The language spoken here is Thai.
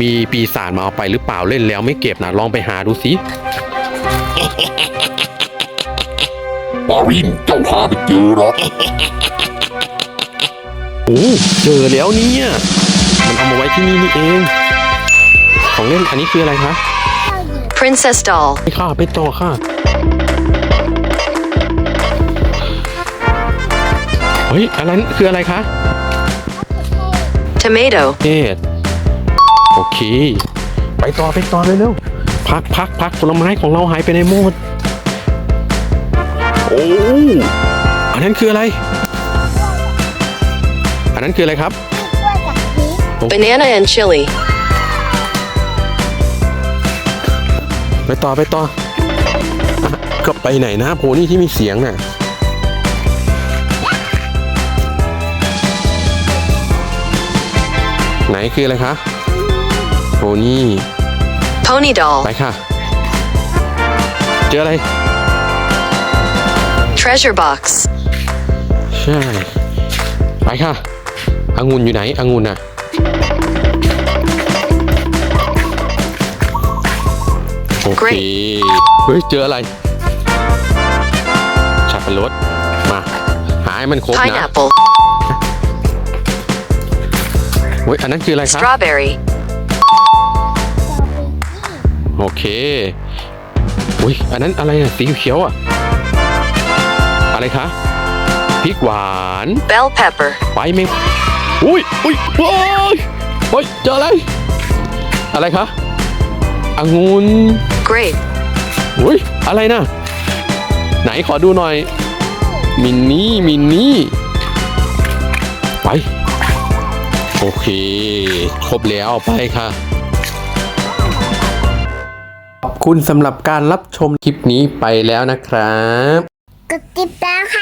มีปีศาจมาเอาไปหรือเปล่าเล่นแล้วไม่เก็บนะลองไปหาดูสิมารินเจ้าหาไม่เจอหรอกโอ้เจอแล้วเนี่ยมันเอามาไว้ที่นี่นี่เอง ของเล่นอันนี้คืออะไรคะ Princess doll. ไปค่ะไปต่อค่ะเฮ้ยอันนั้นคืออะไรคะ Tomato. เอ็ดโอเค ไปต่อไปต่อเร็วๆพักพักพักผลไม้ของเราหายไปในหมดโอ้อันนั้นคืออะไร อันนั้นคืออะไรครับ Banana and chili. ไปต่อไปต่ออะก็ไปไหนนะโพนี่ที่มีเสียงน่ะไหนคืออะไรคะโพ นี่ Pony doll. ไปค่ะ เจออะไร Treasure box. ใช่ ไปค่ะองุ่นอยู่ไหนองุ่นน่ะ โอเค Great เฮ้ย เจออะไรฉับปะรดมา หาให้มันครบนะ Pineapple. เฮ้ย อันนั้นคืออะไรครับ Strawberry. โอเคอุ้ยอันนั้นอะไรอะสีเขียวๆอะอะไรคะพริกหวาน Bell pepper. ไปไหมอุ้ยอุ้ยว้ายเฮ้ยเจออะไร อะไรคะองุ่น Grape. อุ้ยอะไรนะไหนขอดูหน่อย มินนี่ มินนี่ ไป โอเค ครบแล้วไปค่ะขอบ คุณสำหรับการรับชมคลิปนี้ไปแล้วนะครับ กดติดตามค่ะ